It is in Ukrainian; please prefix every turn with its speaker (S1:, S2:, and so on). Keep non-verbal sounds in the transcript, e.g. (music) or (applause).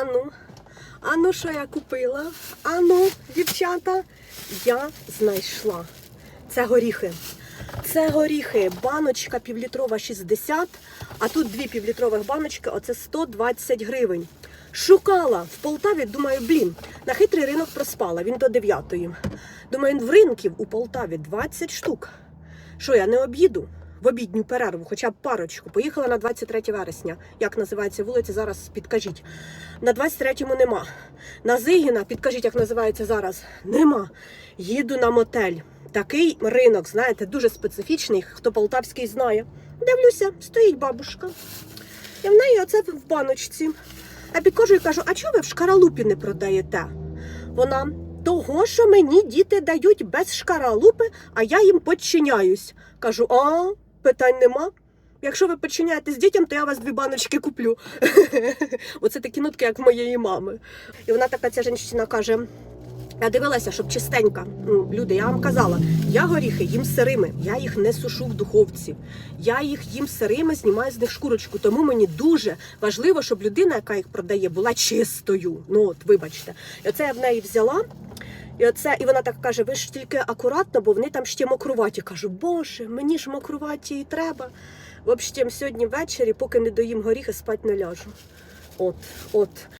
S1: Ану, ану, що я купила? Ану, дівчата, я знайшла. Це горіхи. Це горіхи. Баночка півлітрова 60, а тут дві півлітрових баночки, оце 120 гривень. Шукала в Полтаві, думаю, блін, на хитрий ринок проспала, він до 9-ї. Думаю, в ринків у Полтаві 20 штук. Що я не об'їду в обідню перерву, хоча б парочку. Поїхала на 23 вересня. Як називається вулиця, зараз підкажіть. На 23-му нема. На Зигіна, підкажіть, як називається зараз. Нема. Їду на мотель. Такий ринок, знаєте, дуже специфічний, хто полтавський знає. Дивлюся, стоїть бабушка. І в неї оце в баночці. Я підходжу і кажу, а чого ви в шкаралупі не продаєте? Вона того, що мені діти дають без шкаралупи, а я їм подчиняюсь. Кажу, а питань нема. Якщо ви підчиняєтесь дітям, то я вас дві баночки куплю. (laughs) Оце такі нотки, як моєї мами. І вона така ця жінка каже: я дивилася, щоб чистенька. Ну, люди, я вам казала, я горіхи їм сирими, я їх не сушу в духовці. Я їх їм сирими, знімаю з них шкурочку. Тому мені дуже важливо, щоб людина, яка їх продає, була чистою. Ну от, вибачте. І оце я в неї взяла. І оце, і вона так каже: ви ж тільки акуратно, бо вони там ще мокруваті. Кажу, боже, мені ж мокруваті і треба. В общем, сьогодні ввечері, поки не доїм горіхи, спать не ляжу. От, от.